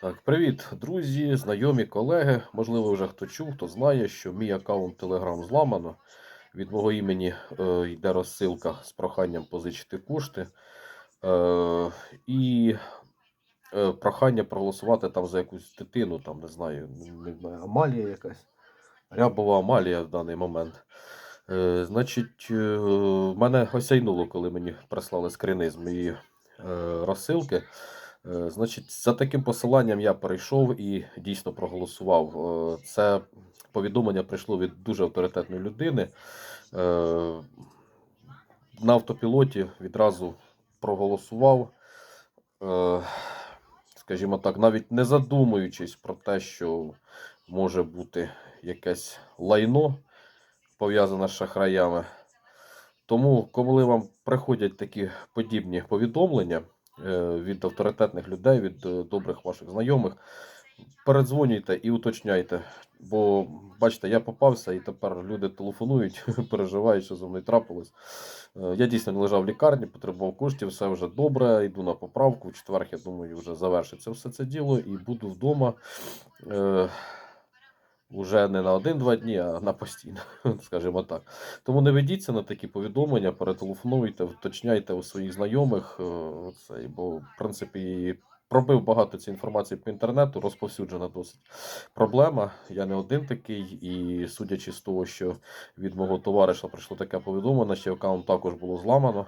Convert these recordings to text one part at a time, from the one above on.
Так, привіт, друзі, знайомі, колеги. Можливо, вже хто чув, хто знає, що мій аккаунт Telegram зламано. Від мого імені е, йде розсилка з проханням позичити кошти. Е, і е, прохання проголосувати там за якусь дитину, там, не знаю, не знаю, Амалія якась. Рябова Амалія в даний момент. Е, значить, е, мене осяйнуло, коли мені прислали скрини з моєї е, розсилки. Е, Значить, за таким посиланням я перейшов і дійсно проголосував. Е, Це повідомлення прийшло від дуже авторитетної людини. Е, На автопілоті відразу проголосував. Скажімо так, навіть не задумуючись про те, що може бути якесь лайно пов'язане з шахраями. Тому, коли вам приходять такі подібні повідомлення від авторитетних людей, від е, добрих ваших знайомих, передзвонюйте і уточняйте. Бо бачите, я попався, і тепер люди телефонують, переживають, що зі мною трапилось. Е, Я дійсно лежав в лікарні, потребував коштів, все вже добре. Йду на поправку. В четвер, я думаю, вже завершиться все це діло і буду вдома. Уже не на один-два дні, а на постійно, скажімо так. Тому не ведіться на такі повідомлення, перетелефонуйте, уточняйте у своїх знайомих. е, Це, бо, в принципі, пробив багато цієї інформації по інтернету, розповсюджена досить проблема. Я не один такий, і судячи з того, що від мого товариша прийшло таке повідомлення, що аккаунт також було зламано.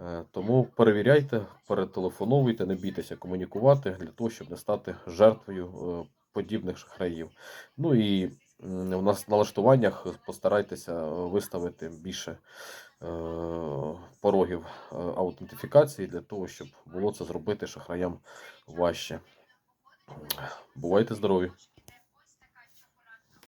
Е, Тому перевіряйте, перетелефоновуйте, не бійтеся комунікувати для того, щоб не стати жертвою е, подібних шахраїв. Ну і в нас налаштуваннях постарайтеся е, виставити більше е, порогів е, аутентифікації для того, щоб було це зробити шахраям важче. Бувайте здорові!